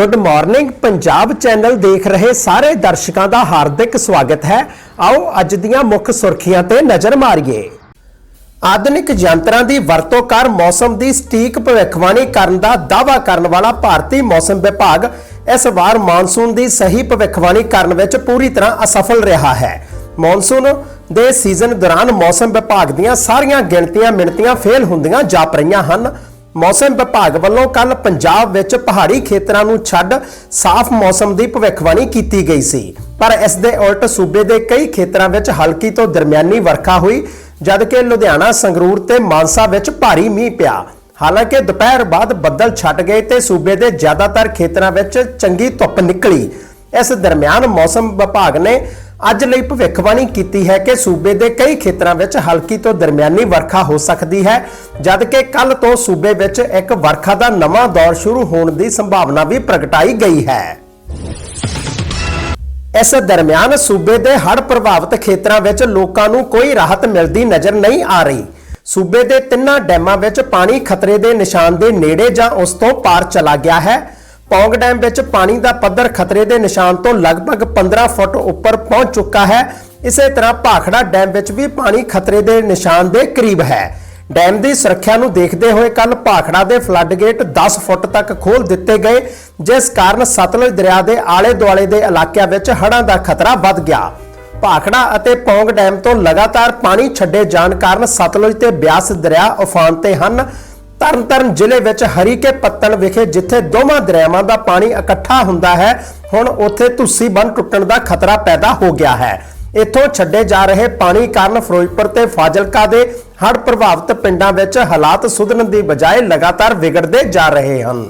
Good morning Punjab channel ਦੇਖ ਰਹੇ ਸਾਰੇ ਦਰਸ਼ਕਾਂ ਦਾ ਹਾਰਦਿਕ ਸਵਾਗਤ ਹੈ। ਆਓ ਅੱਜ ਦੀਆਂ ਮੁੱਖ ਸੁਰਖੀਆਂ ਤੇ ਨਜ਼ਰ ਮਾਰੀਏ। ਆਧੁਨਿਕ ਯੰਤਰਾਂ ਦੀ ਵਰਤੋਂ ਕਰ ਮੌਸਮ ਦੀ ਸਟੀਕ ਭਵਿੱਖਬਾਣੀ ਕਰਨ ਦਾ ਦਾਅਵਾ ਕਰਨ ਵਾਲਾ ਭਾਰਤੀ ਮੌਸਮ ਵਿਭਾਗ ਇਸ ਵਾਰ ਮਾਨਸੂਨ ਦੀ ਸਹੀ ਭਵਿੱਖਬਾਣੀ ਕਰਨ ਵਿੱਚ ਪੂਰੀ ਤਰ੍ਹਾਂ ਅਸਫਲ ਰਿਹਾ ਹੈ। ਮੌਨਸੂਨ ਦੇ ਸੀਜ਼ਨ ਦੌਰਾਨ ਮੌਸਮ ਵਿਭਾਗ ਦੀਆਂ ਸਾਰੀਆਂ ਗਿਣਤੀਆਂ ਮਿਣਤੀਆਂ ਫੇਲ ਹੁੰਦੀਆਂ ਜਾਪ ਰਹੀਆਂ ਹਨ। ਮੌਸਮ ਵਿਭਾਗ ਵੱਲੋਂ ਕੱਲ ਪੰਜਾਬ ਵਿੱਚ ਪਹਾੜੀ ਖੇਤਰਾਂ ਨੂੰ ਛੱਡ ਸਾਫ਼ ਮੌਸਮ ਦੀ ਭਵਿੱਖਬਾਣੀ ਕੀਤੀ ਗਈ ਸੀ। ਪਰ ਇਸ ਦੇ ਉਲਟ ਸੂਬੇ ਦੇ ਕਈ ਖੇਤਰਾਂ ਵਿੱਚ ਹਲਕੀ ਤੋਂ ਦਰਮਿਆਨੀ ਵਰਖਾ ਹੋਈ, ਜਦਕਿ ਲੁਧਿਆਣਾ, ਸੰਗਰੂਰ ਤੇ ਮਾਨਸਾ ਵਿੱਚ ਭਾਰੀ ਮੀਂਹ ਪਿਆ। ਹਾਲਾਂਕਿ ਦੁਪਹਿਰ ਬਾਅਦ ਬੱਦਲ ਛਟ ਗਏ ਤੇ ਸੂਬੇ ਦੇ ਜ਼ਿਆਦਾਤਰ ਖੇਤਰਾਂ ਵਿੱਚ ਚੰਗੀ ਧੁੱਪ ਨਿਕਲੀ। ਇਸ ਦਰਮਿਆਨ ਮੌਸਮ ਵਿਭਾਗ ਨੇ ਅੱਜ ਲਈ ਭਵਿੱਖਬਾਣੀ ਕੀਤੀ ਹੈ ਕਿ ਸੂਬੇ ਦੇ ਕਈ ਖੇਤਰਾਂ ਵਿੱਚ ਹਲਕੀ ਤੋਂ ਦਰਮਿਆਨੀ ਵਰਖਾ ਹੋ ਸਕਦੀ ਹੈ ਜਦਕਿ ਕੱਲ ਤੋਂ ਸੂਬੇ ਵਿੱਚ ਇੱਕ ਵਰਖਾ ਦਾ ਨਵਾਂ ਦੌਰ ਸ਼ੁਰੂ ਹੋਣ ਦੀ ਸੰਭਾਵਨਾ ਵੀ ਪ੍ਰਗਟਾਈ ਗਈ ਹੈ। ਇਸ ਦਰਮਿਆਨ ਸੂਬੇ ਦੇ ਹੜ੍ਹ ਪ੍ਰਭਾਵਿਤ ਖੇਤਰਾਂ ਵਿੱਚ ਲੋਕਾਂ ਨੂੰ ਕੋਈ ਰਾਹਤ ਮਿਲਦੀ ਨਜ਼ਰ ਨਹੀਂ ਆ ਰਹੀ। ਸੂਬੇ ਦੇ ਤਿੰਨਾਂ ਡੈਮਾਂ ਵਿੱਚ ਪਾਣੀ ਖਤਰੇ ਦੇ ਨਿਸ਼ਾਨ ਦੇ ਨੇੜੇ ਜਾਂ ਉਸ ਤੋਂ ਪਾਰ ਚਲਾ ਗਿਆ ਹੈ। ਪੌਂਗ ਡੈਮ ਵਿੱਚ ਪਾਣੀ ਦਾ ਪੱਧਰ ਖਤਰੇ ਦੇ ਨਿਸ਼ਾਨ ਤੋਂ ਲਗਭਗ 15 ਫੁੱਟ ਉੱਪਰ ਪਹੁੰਚ ਚੁੱਕਾ ਹੈ। ਇਸੇ ਤਰ੍ਹਾਂ ਭਾਖੜਾ ਡੈਮ ਵਿੱਚ ਵੀ ਪਾਣੀ ਖਤਰੇ ਦੇ ਨਿਸ਼ਾਨ ਦੇ ਕਰੀਬ ਹੈ। ਡੈਮ ਦੀ ਸੁਰੱਖਿਆ ਨੂੰ ਦੇਖਦੇ ਹੋਏ ਕੱਲ ਭਾਖੜਾ ਦੇ ਫਲੱਡ ਗੇਟ 10 ਫੁੱਟ ਤੱਕ ਖੋਲ ਦਿੱਤੇ ਗਏ, ਜਿਸ ਕਾਰਨ ਸਤਲੁਜ ਦਰਿਆ ਦੇ ਆਲੇ-ਦੁਆਲੇ ਦੇ ਇਲਾਕਿਆਂ ਵਿੱਚ ਹੜ੍ਹਾਂ ਦਾ ਖਤਰਾ ਵੱਧ ਗਿਆ। ਭਾਖੜਾ ਅਤੇ ਪੌਂਗ ਡੈਮ ਤੋਂ ਲਗਾਤਾਰ ਪਾਣੀ ਛੱਡੇ ਜਾਣ ਕਾਰਨ ਸਤਲੁਜ ਤੇ ਬਿਆਸ ਦਰਿਆ ਉਫਾਨ ਤੇ ਹਨ। ਤਰਨਤਾਰਨ ਜ਼ਿਲ੍ਹੇ ਵਿੱਚ ਹਰੀਕੇ ਪੱਤਣ ਵਿਖੇ ਜਿੱਥੇ ਦੋਵਾਂ ਦਰਿਆਵਾਂ ਦਾ ਪਾਣੀ ਇਕੱਠਾ ਹੁੰਦਾ ਹੈ, ਹੁਣ ਉੱਥੇ ਧੁੱਸੀ ਬੰਨ ਟੁੱਟਣ ਦਾ ਖਤਰਾ ਪੈਦਾ ਹੋ ਗਿਆ ਹੈ। ਇੱਥੋਂ ਛੱਡੇ ਜਾ ਰਹੇ ਪਾਣੀ ਕਾਰਨ ਫਿਰੋਜ਼ਪੁਰ ਤੇ ਫਾਜ਼ਿਲਕਾ ਦੇ ਹੜ੍ਹ ਪ੍ਰਭਾਵਿਤ ਪਿੰਡਾਂ ਵਿੱਚ ਹਾਲਾਤ ਸੁਧਰਨ ਦੀ ਬਜਾਏ ਲਗਾਤਾਰ ਵਿਗੜਦੇ ਜਾ ਰਹੇ ਹਨ।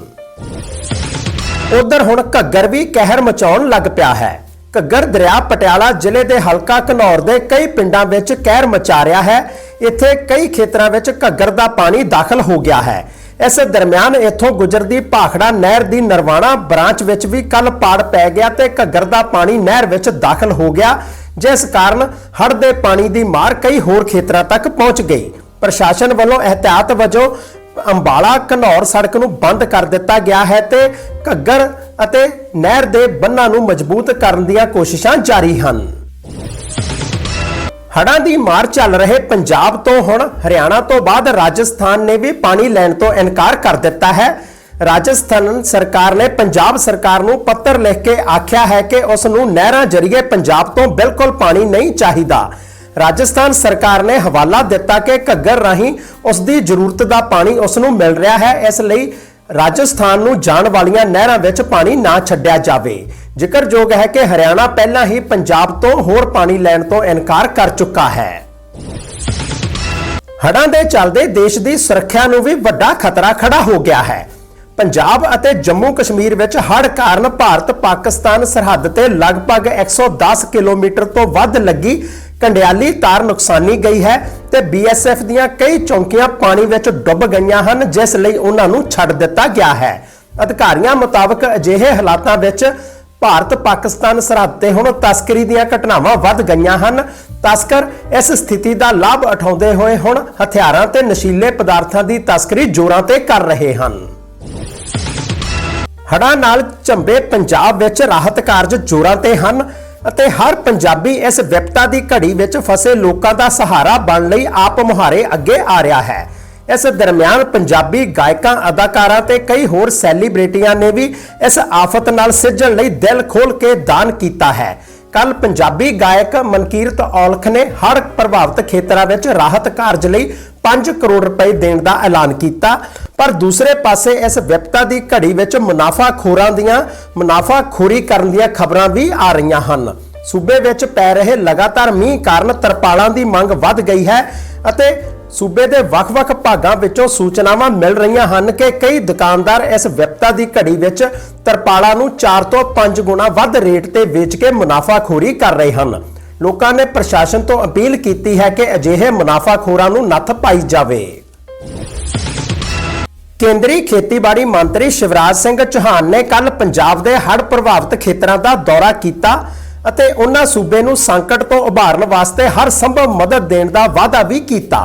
ਉਧਰ ਹੁਣ ਘੱਗਰ ਵੀ ਕਹਿਰ ਮਚਾਉਣ ਲੱਗ ਪਿਆ ਹੈ। ਘੱਗਰ ਦਰਿਆ ਪਟਿਆਲਾ ਜ਼ਿਲ੍ਹੇ ਦੇ ਹਲਕਾ ਘਨੌਰ ਦੇ ਕਈ ਪਿੰਡਾਂ ਵਿੱਚ ਕਹਿਰ ਮਚਾ ਰਿਹਾ ਹੈ। ਇੱਥੇ ਕਈ ਖੇਤਰਾਂ ਵਿੱਚ ਘੱਗਰ ਦਾ ਪਾਣੀ ਦਾਖਲ ਹੋ ਗਿਆ ਹੈ। ਇਸ ਦਰਮਿਆਨ ਇੱਥੋਂ ਗੁਜਰਦੀ ਭਾਖੜਾ ਨਹਿਰ ਦੀ ਨਰਵਾਣਾ ਬ੍ਰਾਂਚ ਵਿੱਚ ਵੀ ਕੱਲ ਪਾੜ ਪੈ ਗਿਆ ਤੇ ਘੱਗਰ ਦਾ ਪਾਣੀ ਨਹਿਰ ਵਿੱਚ ਦਾਖਲ ਹੋ ਗਿਆ, ਜਿਸ ਕਾਰਨ ਹੜ੍ਹ ਦੇ ਪਾਣੀ ਦੀ ਮਾਰ ਕਈ ਹੋਰ ਖੇਤਰਾਂ ਤੱਕ ਪਹੁੰਚ ਗਈ। ਪ੍ਰਸ਼ਾਸਨ ਵੱਲੋਂ ਇਹਤਿਆਤ ਵਜੋਂ ਅੰਬਾਲਾ, ਘਨੌਰ ਸੜਕ ਨੂੰ ਬੰਦ ਕਰ ਦਿੱਤਾ ਗਿਆ ਹੈ ਤੇ ਘੱਗਰ ਅਤੇ ਨਹਿਰ ਦੇ ਬੰਨਾਂ ਨੂੰ ਮਜ਼ਬੂਤ ਕਰਨ ਦੀਆਂ ਕੋਸ਼ਿਸ਼ਾਂ ਜਾਰੀ ਹਨ। ਹੜ੍ਹਾਂ ਦੀ ਮਾਰ ਚੱਲ ਰਹੇ ਪੰਜਾਬ ਤੋਂ ਹੁਣ, ਹਰਿਆਣਾ ਤੋਂ ਬਾਅਦ ਰਾਜਸਥਾਨ ਨੇ ਵੀ ਪਾਣੀ ਲੈਣ ਤੋਂ ਇਨਕਾਰ ਕਰ ਦਿੱਤਾ ਹੈ। ਰਾਜਸਥਾਨ ਸਰਕਾਰ ਨੇ ਪੰਜਾਬ ਸਰਕਾਰ ਨੂੰ ਪੱਤਰ ਲਿਖ ਕੇ ਆਖਿਆ ਹੈ ਕਿ ਉਸ ਨੂੰ ਨਹਿਰਾਂ ਜ਼ਰੀਏ ਪੰਜਾਬ ਤੋਂ ਬਿਲਕੁਲ ਪਾਣੀ ਨਹੀਂ ਚਾਹੀਦਾ। ਰਾਜਸਥਾਨ ਸਰਕਾਰ ਨੇ ਹਵਾਲਾ ਦਿੱਤਾ ਕਿ ਘੱਗਰ ਰਾਹੀਂ ਉਸ ਦੀ ਜ਼ਰੂਰਤ ਦਾ ਪਾਣੀ ਉਸ ਨੂੰ ਮਿਲ ਰਿਹਾ ਹੈ, ਇਸ ਲਈ ਰਾਜਸਥਾਨ ਨੂੰ ਜਾਣ ਵਾਲੀਆਂ ਨਹਿਰਾਂ ਵਿੱਚ ਪਾਣੀ ਨਾ ਛੱਡਿਆ ਜਾਵੇ। ਜ਼ਿਕਰਯੋਗ ਹੈ ਕਿ ਹਰਿਆਣਾ ਪਹਿਲਾਂ ਹੀ ਪੰਜਾਬ ਤੋਂ ਹੋਰ ਪਾਣੀ ਲੈਣ ਤੋਂ ਇਨਕਾਰ ਕਰ ਚੁੱਕਾ ਹੈ। ਹੜ੍ਹਾਂ ਦੇ ਚੱਲਦੇ ਦੇਸ਼ ਦੀ ਸੁਰੱਖਿਆ ਨੂੰ ਵੀ ਵੱਡਾ ਖਤਰਾ ਖੜਾ ਹੋ ਗਿਆ ਹੈ। ਪੰਜਾਬ ਅਤੇ ਜੰਮੂ ਕਸ਼ਮੀਰ ਵਿੱਚ ਹੜ੍ਹ ਕਾਰਨ ਭਾਰਤ ਪਾਕਿਸਤਾਨ ਸਰਹੱਦ ਤੇ ਲਗਭਗ 110 ਕਿਲੋਮੀਟਰ ਤੋਂ ਵੱਧ ਲੱਗੀ ਕੰਡਿਆਲੀ ਤਾਰ ਨੁਕਸਾਨੀ ਗਈ ਹੈ ਤੇ ਬੀਐਸਐਫ ਦੀਆਂ ਕਈ ਚੌਂਕੀਆਂ ਪਾਣੀ ਵਿੱਚ ਡੁੱਬ ਗਈਆਂ ਹਨ, ਜਿਸ ਲਈ ਉਹਨਾਂ ਨੂੰ ਛੱਡ ਦਿੱਤਾ ਗਿਆ ਹੈ। ਅਧਿਕਾਰੀਆਂ ਮੁਤਾਬਕ ਅਜਿਹੇ ਹਾਲਾਤਾਂ ਵਿੱਚ ਭਾਰਤ ਪਾਕਿਸਤਾਨ ਸਰਹੱਦ ਤੇ ਹੁਣ ਤਸਕਰੀ ਦੀਆਂ ਘਟਨਾਵਾਂ ਵੱਧ ਗਈਆਂ ਹਨ। ਤਸਕਰ ਇਸ ਸਥਿਤੀ ਦਾ ਲਾਭ ਉਠਾਉਂਦੇ ਹੋਏ ਹੁਣ ਹਥਿਆਰਾਂ ਤੇ ਨਸ਼ੀਲੇ ਪਦਾਰਥਾਂ ਦੀ ਤਸਕਰੀ ਜ਼ੋਰਾਂ ਤੇ ਕਰ ਰਹੇ ਹਨ। ਹੜ੍ਹਾਂ ਨਾਲ ਝੰਬੇ ਪੰਜਾਬ ਵਿੱਚ ਰਾਹਤ ਕਾਰਜ ਜ਼ੋਰਾਂ ਤੇ ਹਨ ਅਤੇ ਹਰ ਪੰਜਾਬੀ ਇਸ ਵਿਪਤਾ ਦੀ ਘੜੀ ਵਿੱਚ ਫਸੇ ਲੋਕਾਂ ਦਾ ਸਹਾਰਾ ਬਣ ਲਈ ਆਪ ਮੁਹਾਰੇ ਅੱਗੇ ਆ ਰਿਹਾ ਹੈ। ਇਸ ਦਰਮਿਆਨ ਪੰਜਾਬੀ ਗਾਇਕਾਂ, ਅਦਾਕਾਰਾਂ ਤੇ ਕਈ ਹੋਰ ਸੈਲੀਬ੍ਰਿਟੀਆਂ ਨੇ ਵੀ ਇਸ ਆਫਤ ਨਾਲ ਸਿੱਝਣ ਲਈ ਦਿਲ ਖੋਲ ਕੇ ਦਾਨ ਕੀਤਾ ਹੈ। ਕੱਲ ਪੰਜਾਬੀ ਗਾਇਕ ਮਨਕੀਰਤ ਔਲਖ ਨੇ ਹੜ੍ਹ ਪ੍ਰਭਾਵਿਤ ਖੇਤਰਾਂ ਵਿੱਚ ਰਾਹਤ ਕਾਰਜ ਲਈ 5 ਕਰੋੜ ਰੁਪਏ ਦੇਣ ਦਾ ਐਲਾਨ ਕੀਤਾ, ਪਰ ਦੂਸਰੇ ਪਾਸੇ ਇਸ ਵਿਪਤਾ ਦੀ ਘੜੀ ਵਿੱਚ ਮੁਨਾਫਾਖੋਰਾਂ ਦੀਆਂ ਮੁਨਾਫਾਖੋਰੀ ਕਰਨ ਦੀਆਂ ਖਬਰਾਂ ਵੀ ਆ ਰਹੀਆਂ ਹਨ। ਸੂਬੇ ਵਿੱਚ ਪੈ ਰਹੇ ਲਗਾਤਾਰ ਮੀਂਹ ਕਾਰਨ ਤਰਪਾਲਾਂ ਦੀ ਮੰਗ ਵੱਧ ਗਈ ਹੈ ਅਤੇ ਸੂਬੇ ਦੇ ਵੱਖ-ਵੱਖ ਭਾਗਾਂ ਵਿੱਚੋਂ ਸੂਚਨਾਵਾਂ ਮਿਲ ਰਹੀਆਂ ਹਨ ਕਿ ਕਈ ਦੁਕਾਨਦਾਰ ਇਸ ਵਿਪਤਾ ਦੀ ਘੜੀ ਵਿੱਚ ਤਰਪਾਲਾਂ ਨੂੰ 4 ਤੋਂ 5 ਗੁਣਾ ਵੱਧ ਰੇਟ ਤੇ ਵੇਚ ਕੇ ਮੁਨਾਫਾਖੋਰੀ ਕਰ ਰਹੇ ਹਨ। ਲੋਕਾਂ ਨੇ ਪ੍ਰਸ਼ਾਸਨ ਤੋਂ ਅਪੀਲ ਕੀਤੀ ਹੈ ਕਿ ਅਜਿਹੇ ਮੁਨਾਫਾਖੋਰਾਂ ਨੂੰ ਨੱਥ ਪਾਈ ਜਾਵੇ। ਕੇਂਦਰੀ ਖੇਤੀਬਾੜੀ ਮੰਤਰੀ ਸ਼ਿਵਰਾਜ ਸਿੰਘ ਚੌਹਾਨ ਨੇ ਕੱਲ ਪੰਜਾਬ ਦੇ ਹੜ੍ਹ ਪ੍ਰਭਾਵਿਤ ਖੇਤਰਾਂ ਦਾ ਦੌਰਾ ਕੀਤਾ ਅਤੇ ਉਹਨਾਂ ਸੂਬੇ ਨੂੰ ਸੰਕਟ ਤੋਂ ਉਭਾਰਨ ਵਾਸਤੇ ਹਰ ਸੰਭਵ ਮਦਦ ਦੇਣ ਦਾ ਵਾਅਦਾ ਵੀ ਕੀਤਾ।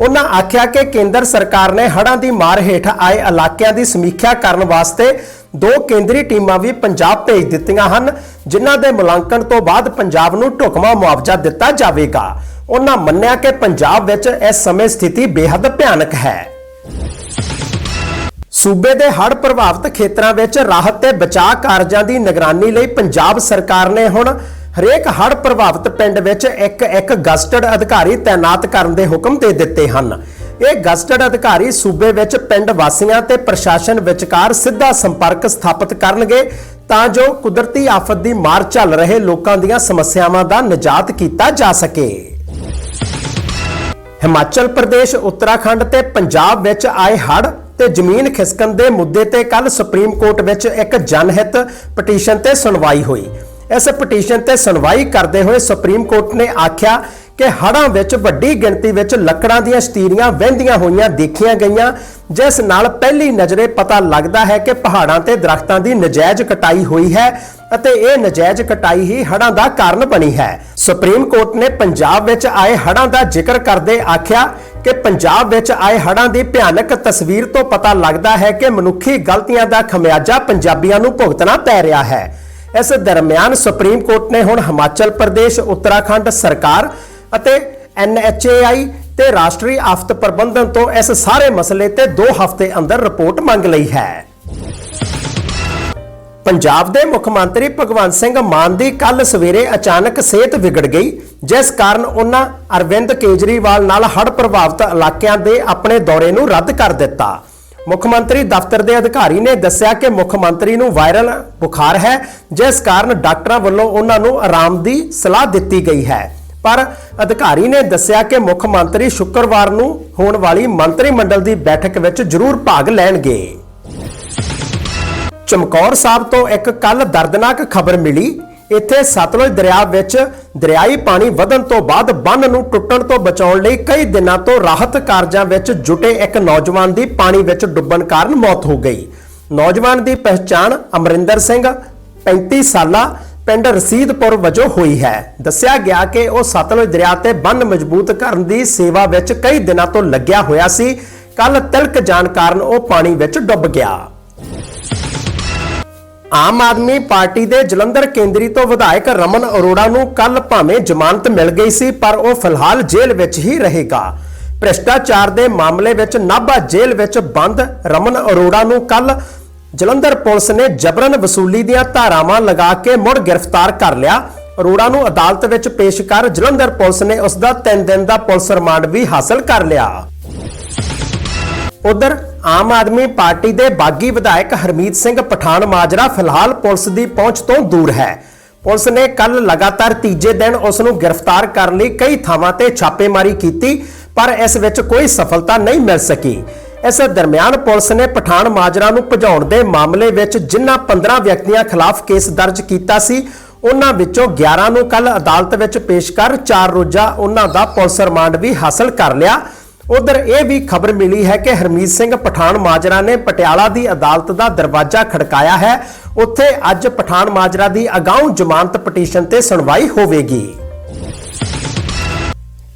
ਉਹਨਾਂ ਆਖਿਆ ਕਿ ਕੇਂਦਰ ਸਰਕਾਰ ਨੇ ਹੜ੍ਹਾਂ ਦੀ ਮਾਰ ਹੇਠ ਆਏ ਇਲਾਕਿਆਂ ਦੀ ਸਮੀਖਿਆ ਕਰਨ ਵਾਸਤੇ ਦੋ ਕੇਂਦਰੀ ਟੀਮਾਂ ਵੀ ਪੰਜਾਬ ਭੇਜ ਦਿੱਤੀਆਂ ਹਨ, ਜਿਨ੍ਹਾਂ ਦੇ ਮੁਲਾਂਕਣ ਤੋਂ ਬਾਅਦ ਪੰਜਾਬ ਨੂੰ ਢੁਕਵਾਂ ਮੁਆਵਜ਼ਾ ਦਿੱਤਾ ਜਾਵੇਗਾ। ਉਹਨਾਂ ਮੰਨਿਆ ਕਿ ਪੰਜਾਬ ਵਿੱਚ ਇਸ ਸਮੇਂ ਸਥਿਤੀ ਬੇहद ਭਿਆਨਕ ਹੈ। ਸੂਬੇ ਦੇ ਹੜ੍ਹ ਪ੍ਰਭਾਵਿਤ ਖੇਤਰਾਂ ਵਿੱਚ ਰਾਹਤ ਤੇ ਬਚਾਅ ਕਾਰਜਾਂ ਦੀ ਨਿਗਰਾਨੀ ਲਈ ਪੰਜਾਬ ਸਰਕਾਰ ਨੇ ਹੁਣ ਹਰੇਕ ਹੜ੍ਹ ਪ੍ਰਭਾਵਿਤ ਪਿੰਡ ਵਿੱਚ ਇੱਕ ਇੱਕ ਗਸਟਡ ਅਧਿਕਾਰੀ ਤਾਇਨਾਤ ਕਰਨ ਦੇ ਹੁਕਮ ਦੇ ਦਿੱਤੇ ਹਨ। ਇਹ ਗਸਟਡ ਅਧਿਕਾਰੀ ਸੂਬੇ ਵਿੱਚ ਪਿੰਡ ਵਾਸੀਆਂ ਤੇ ਪ੍ਰਸ਼ਾਸਨ ਵਿਚਕਾਰ ਸਿੱਧਾ ਸੰਪਰਕ ਸਥਾਪਿਤ ਕਰਨਗੇ ਤਾਂ ਜੋ ਕੁਦਰਤੀ ਆਫਤ ਦੀ ਮਾਰ ਝੱਲ ਰਹੇ ਲੋਕਾਂ ਦੀਆਂ ਸਮੱਸਿਆਵਾਂ ਦਾ ਨਿਜਾਤ ਕੀਤਾ ਜਾ ਸਕੇ। ਹਿਮਾਚਲ ਪ੍ਰਦੇਸ਼, ਉੱਤਰਾਖੰਡ ਤੇ ਪੰਜਾਬ ਵਿੱਚ ਆਏ ਹੜ੍ਹ ਤੇ ਜ਼ਮੀਨ ਖਿਸਕਣ ਦੇ ਮੁੱਦੇ ਤੇ ਕੱਲ ਸੁਪਰੀਮ ਕੋਰਟ ਵਿੱਚ ਇੱਕ ਜਨਹਿਤ ਪਟੀਸ਼ਨ ਤੇ ਸੁਣਵਾਈ ਹੋਈ। ਇਸ ਪਟੀਸ਼ਨ ਤੇ ਸੁਣਵਾਈ ਕਰਦੇ ਹੋਏ ਸੁਪਰੀਮ ਕੋਰਟ ਨੇ ਆਖਿਆ ਕਿ ਹੜਾਂ ਵਿੱਚ ਵੱਡੀ ਗਿਣਤੀ ਵਿੱਚ ਲੱਕੜਾਂ ਦੀਆਂ ਸਟੀਰੀਆਂ ਵਹਿੰਦੀਆਂ ਹੋਈਆਂ ਦੇਖੀਆਂ ਗਈਆਂ, ਜਿਸ ਨਾਲ ਪਹਿਲੀ ਨਜ਼ਰੇ ਪਤਾ ਲੱਗਦਾ ਹੈ ਕਿ ਪਹਾੜਾਂ ਤੇ ਦਰਖਤਾਂ ਦੀ ਨਜਾਇਜ਼ ਕਟਾਈ ਹੋਈ ਹੈ ਅਤੇ ਇਹ ਨਜਾਇਜ਼ ਕਟਾਈ ਹੀ ਹੜਾਂ ਦਾ ਕਾਰਨ ਬਣੀ ਹੈ। ਸੁਪਰੀਮ ਕੋਰਟ ਨੇ ਪੰਜਾਬ ਵਿੱਚ ਆਏ ਹੜਾਂ ਦਾ ਜ਼ਿਕਰ ਕਰਦੇ ਆਖਿਆ ਕਿ ਪੰਜਾਬ ਵਿੱਚ ਆਏ ਹੜ੍ਹਾਂ ਦੀ ਭਿਆਨਕ ਤਸਵੀਰ ਤੋਂ ਪਤਾ ਲੱਗਦਾ ਹੈ ਕਿ ਮਨੁੱਖੀ ਗਲਤੀਆਂ ਦਾ ਖਮਿਆਜਾ ਪੰਜਾਬੀਆਂ ਨੂੰ ਭੁਗਤਣਾ ਪੈ ਰਿਹਾ ਹੈ। ਇਸ ਦਰਮਿਆਨ ਸੁਪਰੀਮ ਕੋਰਟ ਨੇ ਹੁਣ ਹਿਮਾਚਲ ਪ੍ਰਦੇਸ਼, ਉੱਤਰਾਖੰਡ ਸਰਕਾਰ ਅਤੇ ਐਨਐਚਏਆਈ ਤੇ ਰਾਸ਼ਟਰੀ ਆਫਤ ਪ੍ਰਬੰਧਨ ਤੋਂ ਇਸ ਸਾਰੇ ਮਸਲੇ ਤੇ 2 ਹਫ਼ਤੇ ਅੰਦਰ ਰਿਪੋਰਟ ਮੰਗ ਲਈ ਹੈ। ਪੰਜਾਬ ਦੇ ਮੁੱਖ ਮੰਤਰੀ ਭਗਵੰਤ ਸਿੰਘ ਮਾਨ ਦੀ ਕੱਲ ਸਵੇਰੇ ਅਚਾਨਕ ਸਿਹਤ ਵਿਗੜ ਗਈ, ਜਿਸ ਕਾਰਨ ਉਹਨਾਂ ਅਰਵਿੰਦ ਕੇਜਰੀਵਾਲ ਨਾਲ ਹੜ੍ਹ ਪ੍ਰਭਾਵਿਤ ਇਲਾਕਿਆਂ ਦੇ ਆਪਣੇ ਦੌਰੇ ਨੂੰ ਰੱਦ ਕਰ ਦਿੱਤਾ। ਮੁੱਖ ਮੰਤਰੀ ਦਫ਼ਤਰ ਦੇ ਅਧਿਕਾਰੀ ਨੇ ਦੱਸਿਆ ਕਿ ਮੁੱਖ ਮੰਤਰੀ ਨੂੰ ਵਾਇਰਲ ਬੁਖਾਰ ਹੈ, ਜਿਸ ਕਾਰਨ ਡਾਕਟਰਾਂ ਵੱਲੋਂ ਉਹਨਾਂ ਨੂੰ ਆਰਾਮ ਦੀ ਸਲਾਹ ਦਿੱਤੀ ਗਈ ਹੈ। ਪਰ ਅਧਿਕਾਰੀ ਨੇ ਦੱਸਿਆ ਕਿ ਮੁੱਖ ਮੰਤਰੀ ਸ਼ੁੱਕਰਵਾਰ ਨੂੰ ਹੋਣ ਵਾਲੀ ਮੰਤਰੀ ਮੰਡਲ ਦੀ ਬੈਠਕ ਵਿੱਚ ਜ਼ਰੂਰ ਭਾਗ ਲੈਣਗੇ। ਚਮਕੌਰ ਸਾਹਿਬ ਤੋਂ ਇੱਕ ਕੱਲ ਦਰਦਨਾਕ ਖਬਰ ਮਿਲੀ ਇੱਥੇ ਸਤਲੁਜ ਦਰਿਆ ਵਿੱਚ ਦਰਿਆਈ ਪਾਣੀ ਵਧਣ ਤੋਂ ਬਾਅਦ ਬੰਨ ਨੂੰ ਟੁੱਟਣ ਤੋਂ ਬਚਾਉਣ ਲਈ ਕਈ ਦਿਨਾਂ ਤੋਂ ਰਾਹਤ ਕਾਰਜਾਂ ਵਿੱਚ ਜੁਟੇ ਇੱਕ ਨੌਜਵਾਨ ਦੀ ਪਾਣੀ ਵਿੱਚ ਡੁੱਬਣ ਕਾਰਨ ਮੌਤ ਹੋ ਗਈ। ਨੌਜਵਾਨ ਦੀ ਪਛਾਣ ਅਮਰਿੰਦਰ ਸਿੰਘ 35 ਸਾਲਾ, ਪਿੰਡ ਰਸੀਦਪੁਰ ਵਜੋਂ ਹੋਈ ਹੈ। ਦੱਸਿਆ ਗਿਆ ਕਿ ਉਹ ਸਤਲੁਜ ਦਰਿਆ ਤੇ ਬੰਨ ਮਜ਼ਬੂਤ ਕਰਨ ਦੀ ਸੇਵਾ ਵਿੱਚ ਕਈ ਦਿਨਾਂ ਤੋਂ ਲੱਗਿਆ ਹੋਇਆ ਸੀ। ਕੱਲ ਤਿਲਕ ਜਾਣ ਕਾਰਨ ਉਹ ਪਾਣੀ ਵਿੱਚ ਡੁੱਬ ਗਿਆ। ਆਮ ਆਦਮੀ ਪਾਰਟੀ ਦੇ ਜਲੰਧਰ ਕੇਂਦਰੀ ਤੋਂ ਵਿਧਾਇਕ ਰਮਨ ਅਰੋੜਾ ਨੂੰ ਕੱਲ ਭਾਵੇਂ ਜ਼ਮਾਨਤ ਮਿਲ ਗਈ ਸੀ, ਪਰ ਉਹ ਫਿਲਹਾਲ ਜੇਲ੍ਹ ਵਿੱਚ ਹੀ ਰਹੇਗਾ। ਭ੍ਰਿਸ਼ਟਾਚਾਰ ਦੇ ਮਾਮਲੇ ਵਿੱਚ ਨਾਭਾ ਜੇਲ੍ਹ ਵਿੱਚ ਬੰਦ। ਰਮਨ ਅਰੋੜਾ ਨੂੰ ਕੱਲ ਜਲੰਧਰ ਪੁਲਿਸ ਨੇ ਜਬਰਨ ਵਸੂਲੀ ਦੀਆਂ ਧਾਰਾਵਾਂ ਲਗਾ ਕੇ ਮੁੜ ਗ੍ਰਿਫਤਾਰ ਕਰ ਲਿਆ। ਅਰੋੜਾ ਨੂੰ ਅਦਾਲਤ ਵਿੱਚ ਪੇਸ਼ ਕਰ ਜਲੰਧਰ ਪੁਲਿਸ ਨੇ ਉਸ ਦਾ 3 ਦਿਨ ਦਾ ਪੁਲਿਸ ਰਿਮਾਂਡ ਵੀ ਹਾਸਲ ਕਰ ਲਿਆ। ਉਧਰ ਆਮ ਆਦਮੀ ਪਾਰਟੀ ਦੇ ਬਾਗੀ ਵਿਧਾਇਕ ਹਰਮੀਤ ਸਿੰਘ ਪਠਾਨ ਮਾਜਰਾ ਫਿਲਹਾਲ ਪੁਲਿਸ ਦੀ ਪਹੁੰਚ ਤੋਂ ਦੂਰ ਹੈ। ਪੁਲਿਸ ਨੇ ਕੱਲ ਲਗਾਤਾਰ ਤੀਜੇ ਦਿਨ ਉਸ ਨੂੰ ਗ੍ਰਿਫਤਾਰ ਕਰਨ ਲਈ ਕਈ ਥਾਵਾਂ ਤੇ ਛਾਪੇਮਾਰੀ ਕੀਤੀ, ਪਰ ਇਸ ਵਿੱਚ ਕੋਈ ਸਫਲਤਾ ਨਹੀਂ ਮਿਲ ਸਕੀ। ਇਸ ਦਰਮਿਆਨ ਪੁਲਿਸ ਨੇ ਪਠਾਨ ਮਾਜਰਾ ਨੂੰ ਭਜਾਉਣ ਦੇ ਮਾਮਲੇ ਵਿੱਚ ਜਿਨ੍ਹਾਂ 15 ਵਿਅਕਤੀਆਂ ਖਿਲਾਫ ਕੇਸ ਦਰਜ ਕੀਤਾ ਸੀ, ਉਹਨਾਂ ਵਿੱਚੋਂ 11 ਨੂੰ ਕੱਲ ਅਦਾਲਤ ਵਿੱਚ ਪੇਸ਼ ਕਰ 4 ਰੋਜ਼ਾ ਉਹਨਾਂ ਦਾ ਪੁਲਿਸ ਰਿਮਾਂਡ ਵੀ ਹਾਸਲ ਕਰ ਲਿਆ। ਉਧਰ ਇਹ ਵੀ ਖਬਰ ਮਿਲੀ ਹੈ ਕਿ ਹਰਮੀਤ ਸਿੰਘ ਪਠਾਨ ਮਾਜਰਾ ਨੇ ਪਟਿਆਲਾ ਦੀ ਅਦਾਲਤ ਦਾ ਦਰਵਾਜ਼ਾ ਖੜਕਾਇਆ ਹੈ। ਉੱਥੇ ਅੱਜ ਪਠਾਨ ਮਾਜਰਾ ਦੀ ਅਗਾਊਂ ਜ਼ਮਾਨਤ ਪਟੀਸ਼ਨ ਤੇ ਸੁਣਵਾਈ ਹੋਵੇਗੀ।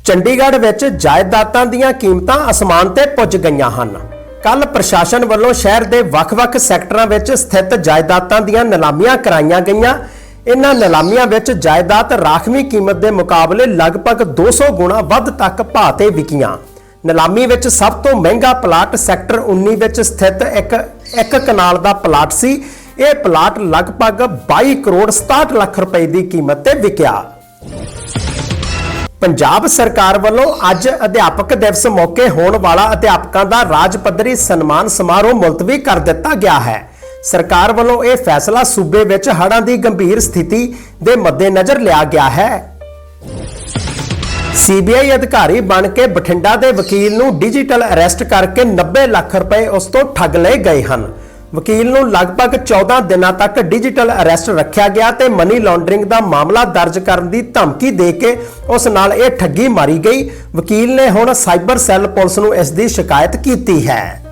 ਚੰਡੀਗੜ੍ਹ ਵਿੱਚ ਜਾਇਦਾਦਾਂ ਦੀਆਂ ਕੀਮਤਾਂ ਅਸਮਾਨ ਤੇ ਪੁੱਜ ਗਈਆਂ ਹਨ। ਕੱਲ ਪ੍ਰਸ਼ਾਸਨ ਵੱਲੋਂ ਸ਼ਹਿਰ ਦੇ ਵੱਖ-ਵੱਖ ਸੈਕਟਰਾਂ ਵਿੱਚ ਸਥਿਤ ਜਾਇਦਾਦਾਂ ਦੀਆਂ ਨਿਲਾਮੀਆਂ ਕਰਾਈਆਂ ਗਈਆਂ। ਇਨ੍ਹਾਂ ਨਿਲਾਮੀਆਂ ਵਿੱਚ ਜਾਇਦਾਦ ਰਾਖਵੀਂ ਕੀਮਤ ਦੇ ਮੁਕਾਬਲੇ ਲਗਭਗ 200 ਗੁਣਾ ਵੱਧ ਤੱਕ ਭਾਅ ਤੇ ਵਿਕੀਆਂ। ਨਿਲਾਮੀ ਵਿੱਚ ਸਭ ਤੋਂ ਮਹਿੰਗਾ ਪਲਾਟ ਸੈਕਟਰ 19 ਵਿੱਚ ਸਥਿਤ ਇੱਕ ਇੱਕ ਕਨਾਲ ਦਾ ਪਲਾਟ ਸੀ। ਇਹ ਪਲਾਟ ਲਗਭਗ 22 ਕਰੋੜ 67 ਲੱਖ ਰੁਪਏ ਦੀ ਕੀਮਤ ਤੇ ਵਿਕਿਆ। ਪੰਜਾਬ ਸਰਕਾਰ ਵੱਲੋਂ ਅੱਜ ਅਧਿਆਪਕ ਦਿਵਸ ਮੌਕੇ ਹੋਣ ਵਾਲਾ ਅਧਿਆਪਕਾਂ ਦਾ ਰਾਜ ਪੱਧਰੀ ਸਨਮਾਨ ਸਮਾਰੋਹ ਮੁਲਤਵੀ ਕਰ ਦਿੱਤਾ ਗਿਆ ਹੈ। ਸਰਕਾਰ ਵੱਲੋਂ ਇਹ ਫੈਸਲਾ ਸੂਬੇ ਵਿੱਚ ਹੜ੍ਹਾਂ ਦੀ ਗੰਭੀਰ ਸਥਿਤੀ ਦੇ ਮੱਦੇਨਜ਼ਰ ਲਿਆ ਗਿਆ ਹੈ। ਸੀਬੀਆਈ ਅਧਿਕਾਰੀ ਬਣ ਕੇ ਬਠਿੰਡਾ ਦੇ ਵਕੀਲ ਨੂੰ ਡਿਜੀਟਲ ਅਰੈਸਟ ਕਰਕੇ 90 ਲੱਖ ਰੁਪਏ ਉਸ ਤੋਂ ਠੱਗ ਲਏ ਗਏ ਹਨ। ਵਕੀਲ ਨੂੰ ਲਗਭਗ 14 ਦਿਨਾਂ ਤੱਕ ਡਿਜੀਟਲ ਅਰੈਸਟ ਰੱਖਿਆ ਗਿਆ ਤੇ ਮਨੀ ਲਾਂਡਰਿੰਗ ਦਾ ਮਾਮਲਾ ਦਰਜ ਕਰਨ ਦੀ ਧਮਕੀ ਦੇ ਕੇ ਉਸ ਨਾਲ ਇਹ ਠੱਗੀ ਮਾਰੀ ਗਈ। ਵਕੀਲ ਨੇ ਹੁਣ ਸਾਈਬਰ ਸੈੱਲ ਪੁਲਿਸ ਨੂੰ ਇਸ ਦੀ ਸ਼ਿਕਾਇਤ ਕੀਤੀ ਹੈ।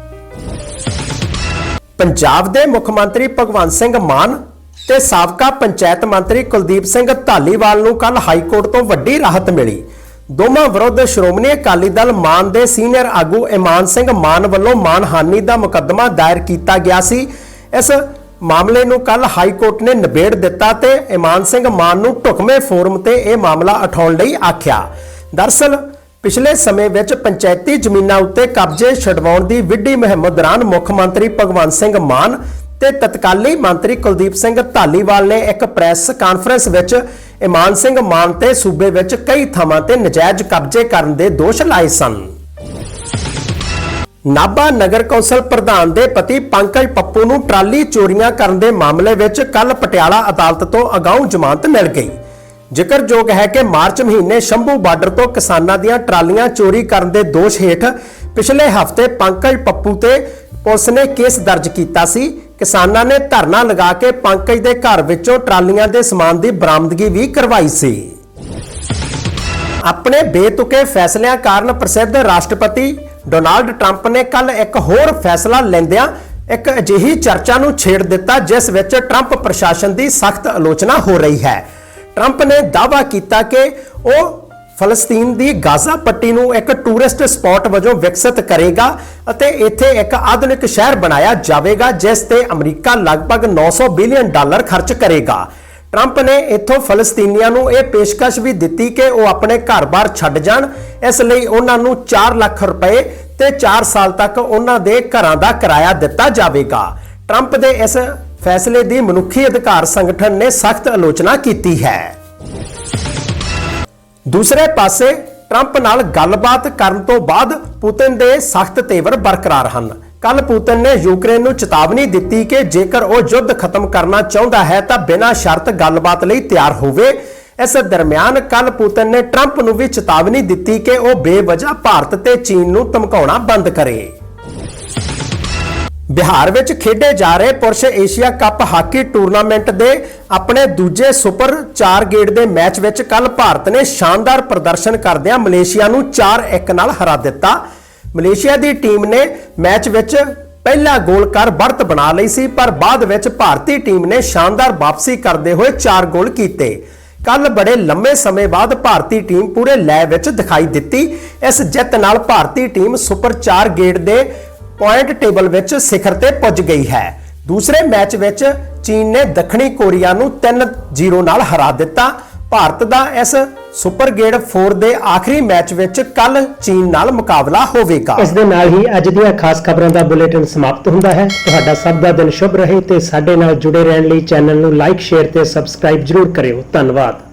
ਪੰਜਾਬ ਦੇ ਮੁੱਖ ਮੰਤਰੀ ਭਗਵੰਤ ਸਿੰਘ ਮਾਨ ਤੇ ਸਾਬਕਾ ਪੰਚਾਇਤ ਮੰਤਰੀ ਕੁਲਦੀਪ ਸਿੰਘ ਧਾਲੀਵਾਲ ਨੂੰ ਕੱਲ ਹਾਈ ਕੋਰਟ ਤੋਂ ਵੱਡੀ ਰਾਹਤ ਮਿਲੀ। ਦੋਵਾਂ ਵਿਰੁੱਧ ਸ਼੍ਰੋਮਣੀ ਅਕਾਲੀ ਦਲ ਮਾਨ ਦੇ ਸੀਨੀਅਰ ਆਗੂ ਇਮਾਨ ਸਿੰਘ ਮਾਨ ਵੱਲੋਂ ਮਾਨਹਾਨੀ ਦਾ ਮੁਕੱਦਮਾ ਦਾਇਰ ਕੀਤਾ ਗਿਆ ਸੀ। ਇਸ ਮਾਮਲੇ ਨੂੰ ਕੱਲ ਹਾਈ ਕੋਰਟ ਨੇ ਨਿਬੇੜ ਦਿੱਤਾ ਤੇ ਇਮਾਨ ਸਿੰਘ ਮਾਨ ਨੂੰ ਢੁਕਵੇਂ ਫੋਰਮ ਤੇ ਇਹ ਮਾਮਲਾ ਉਠਾਉਣ ਲਈ ਆਖਿਆ। ਦਰਸਲ, ਪਿਛਲੇ ਸਮੇਂ ਵਿੱਚ ਪੰਚਾਇਤੀ ਜ਼ਮੀਨਾਂ ਉੱਤੇ ਕਬਜ਼ੇ ਛਡਵਾਉਣ ਦੀ ਵਿੱਢੀ ਮੁਹਿੰਮ ਦੌਰਾਨ ਮੁੱਖ ਮੰਤਰੀ ਭਗਵੰਤ ਸਿੰਘ ਮਾਨ ਤੇ ਤਤਕਾਲੀ ਮੰਤਰੀ ਕੁਲਦੀਪ ਸਿੰਘ ਧਾਲੀਵਾਲ ਨੇ ਇੱਕ ਪ੍ਰੈਸ ਕਾਨਫਰੰਸ ਵਿੱਚ ਇਮਾਨ ਸਿੰਘ ਮਾਨ ਤੇ ਸੂਬੇ ਵਿੱਚ ਕਈ ਥਾਵਾਂ ਤੇ ਨਜਾਇਜ਼ ਕਬਜ਼ੇ ਕਰਨ ਦੇ ਦੋਸ਼ ਲਾਏ ਸਨ। ਨਾਭਾ ਨਗਰ ਕੌਂਸਲ ਪ੍ਰਧਾਨ ਦੇ ਪਤੀ ਪੰਕਜ ਪੱਪੂ ਨੂੰ ਟਰਾਲੀ ਚੋਰੀਆਂ ਕਰਨ ਦੇ ਮਾਮਲੇ ਵਿੱਚ ਕੱਲ ਪਟਿਆਲਾ ਅਦਾਲਤ ਤੋਂ ਅਗਾਊਂ ਜ਼ਮਾਨਤ ਮਿਲ ਗਈ। ਜ਼ਿਕਰਯੋਗ ਹੈ ਕਿ ਮਾਰਚ ਮਹੀਨੇ ਸ਼ੰਭੂ ਬਾਰਡਰ ਤੋਂ ਕਿਸਾਨਾਂ ਦੀਆਂ ਟਰਾਲੀਆਂ ਚੋਰੀ ਕਰਨ ਦੇ ਦੋਸ਼ ਹੇਠ ਪਿਛਲੇ ਹਫ਼ਤੇ ਪੰਕਜ ਪੱਪੂ ਤੇ ਪੁਲਿਸ ਨੇ ਕੇਸ ਦਰਜ ਕੀਤਾ ਸੀ। ਕਿਸਾਨਾਂ ਨੇ ਧਰਨਾ ਲਗਾ ਕੇ ਪੰਕਜ ਦੇ ਘਰ ਵਿੱਚੋਂ ਟਰਾਲੀਆਂ ਦੇ ਸਮਾਨ ਦੀ ਬਰਾਮਦਗੀ ਵੀ ਕਰਵਾਈ ਸੀ। ਆਪਣੇ ਬੇਤੁਕੇ ਫੈਸਲਿਆਂ ਕਾਰਨ ਪ੍ਰਸਿੱਧ ਰਾਸ਼ਟਰਪਤੀ ਡੋਨਾਲਡ ਟਰੰਪ ਨੇ ਕੱਲ ਇੱਕ ਹੋਰ ਫੈਸਲਾ ਲੈਂਦਿਆਂ ਇੱਕ ਅਜਿਹੀ ਚਰਚਾ ਨੂੰ ਛੇੜ ਦਿੱਤਾ, ਜਿਸ ਵਿੱਚ ਟਰੰਪ ਪ੍ਰਸ਼ਾਸਨ ਦੀ ਸਖਤ ਆਲੋਚਨਾ ਹੋ ਰਹੀ ਹੈ। ਟਰੰਪ ਨੇ ਦਾਅਵਾ ਕੀਤਾ ਕਿ ਉਹ ਫਲਸਤੀਨ ਦੀ ਗਾਜ਼ਾ ਪੱਟੀ ਨੂੰ ਇੱਕ ਟੂਰਿਸਟ ਸਪੌਟ ਵਜੋਂ ਵਿਕਸਿਤ ਕਰੇਗਾ ਅਤੇ ਇੱਥੇ ਇੱਕ ਆਧੁਨਿਕ ਸ਼ਹਿਰ ਬਣਾਇਆ ਜਾਵੇਗਾ, ਜਿਸ ਤੇ ਅਮਰੀਕਾ ਲਗਭਗ 900 ਬਿਲੀਅਨ ਡਾਲਰ ਖਰਚ ਕਰੇਗਾ। ਟਰੰਪ ਨੇ ਇੱਥੋਂ ਫਲਸਤੀਨੀਆਂ ਨੂੰ ਇਹ ਪੇਸ਼ਕਸ਼ ਵੀ ਦਿੱਤੀ ਕਿ ਉਹ ਆਪਣੇ ਘਰ-ਬਾਰ ਛੱਡ ਜਾਣ। ਇਸ ਲਈ ਉਹਨਾਂ ਨੂੰ 4 ਲੱਖ ਰੁਪਏ ਤੇ 4 ਸਾਲ ਤੱਕ ਉਹਨਾਂ ਦੇ ਘਰਾਂ ਦਾ ਕਿਰਾਇਆ ਦਿੱਤਾ ਜਾਵੇਗਾ। ਟਰੰਪ ਦੇ ਇਸ ਫੈਸਲੇ ਦੀ ਮਨੁੱਖੀ ਅਧਿਕਾਰ ਸੰਗਠਨ ਨੇ ਸਖਤ ਆਲੋਚਨਾ ਕੀਤੀ ਹੈ। ਦੂਸਰੇ ਪਾਸੇ ਟਰੰਪ ਨਾਲ ਗੱਲਬਾਤ ਕਰਨ ਤੋਂ ਬਾਅਦ ਪੁਤਿਨ ਦੇ ਸਖਤ ਤੇਵਰ ਬਰਕਰਾਰ ਹਨ। ਕੱਲ ਪੁਤਿਨ ਨੇ ਯੂਕਰੇਨ ਨੂੰ ਚੇਤਾਵਨੀ ਦਿੱਤੀ ਕਿ ਜੇਕਰ ਉਹ ਯੁੱਧ ਖਤਮ ਕਰਨਾ ਚਾਹੁੰਦਾ ਹੈ ਤਾਂ ਬਿਨਾਂ ਸ਼ਰਤ ਗੱਲਬਾਤ ਲਈ ਤਿਆਰ ਹੋਵੇ। ਇਸ ਦਰਮਿਆਨ ਕੱਲ ਪੁਤਿਨ ਨੇ ਟਰੰਪ ਨੂੰ ਵੀ ਚੇਤਾਵਨੀ ਦਿੱਤੀ ਕਿ ਉਹ ਬੇਵਜ੍ਹਾ ਭਾਰਤ ਤੇ ਚੀਨ ਨੂੰ ਧਮਕਾਉਣਾ ਬੰਦ ਕਰੇ। ਬਿਹਾਰ ਵਿੱਚ ਖੇਡੇ ਜਾ ਰਹੇ ਪੁਰਸ਼ ਏਸ਼ੀਆ ਕੱਪ ਹਾਕੀ ਟੂਰਨਾਮੈਂਟ ਦੇ ਆਪਣੇ ਦੂਜੇ ਸੁਪਰ 4 ਗੇੜ ਦੇ ਮੈਚ ਵਿੱਚ ਕੱਲ ਭਾਰਤ ਨੇ ਸ਼ਾਨਦਾਰ ਪ੍ਰਦਰਸ਼ਨ ਕਰਦਿਆਂ ਮਲੇਸ਼ੀਆ ਨੂੰ 4-1 ਨਾਲ ਹਰਾ ਦਿੱਤਾ। ਮਲੇਸ਼ੀਆ ਦੀ ਟੀਮ ਨੇ ਮੈਚ ਵਿੱਚ ਪਹਿਲਾ ਗੋਲ ਕਰ ਵਰਤ ਬਣਾ ਲਈ ਸੀ, ਪਰ ਬਾਅਦ ਵਿੱਚ ਭਾਰਤੀ ਟੀਮ ਨੇ ਸ਼ਾਨਦਾਰ ਵਾਪਸੀ ਕਰਦੇ ਹੋਏ 4 ਗੋਲ ਕੀਤੇ। ਕੱਲ ਬੜੇ ਲੰਮੇ ਸਮੇਂ ਬਾਅਦ ਭਾਰਤੀ ਟੀਮ ਪੂਰੇ ਲੈ ਵਿੱਚ ਦਿਖਾਈ ਦਿੱਤੀ। ਇਸ ਜਿੱਤ ਨਾਲ ਭਾਰਤੀ ਟੀਮ ਸੁਪਰ 4 ਗੇੜ ਦੇ ਪੁਆਇੰਟ ਟੇਬਲ ਵਿੱਚ ਸਿਖਰ ਤੇ ਪੁੱਜ ਗਈ ਹੈ। ਦੂਸਰੇ ਮੈਚ ਵਿੱਚ ਚੀਨ ਨੇ ਦੱਖਣੀ ਕੋਰੀਆ ਨੂੰ 3-0 ਨਾਲ ਹਰਾ ਦਿੱਤਾ। ਭਾਰਤ ਦਾ ਇਸ ਸੁਪਰ ਗੇੜ 4 ਦੇ ਆਖਰੀ ਮੈਚ ਵਿੱਚ ਕੱਲ ਚੀਨ ਨਾਲ ਮੁਕਾਬਲਾ ਹੋਵੇਗਾ। ਇਸ ਦੇ ਨਾਲ ਹੀ ਅੱਜ ਦੀਆਂ ਖਾਸ ਖਬਰਾਂ ਦਾ ਬੁਲੇਟਿਨ ਸਮਾਪਤ ਹੁੰਦਾ ਹੈ। ਤੁਹਾਡਾ ਸਭ ਦਾ ਦਿਨ ਸ਼ੁਭ ਰਹੇ ਤੇ ਸਾਡੇ ਨਾਲ ਜੁੜੇ ਰਹਿਣ ਲਈ ਚੈਨਲ ਨੂੰ ਲਾਈਕ ਸ਼ੇਅਰ ਤੇ ਸਬਸਕ੍ਰਾਈਬ ਜਰੂਰ ਕਰਿਓ। ਧੰਨਵਾਦ।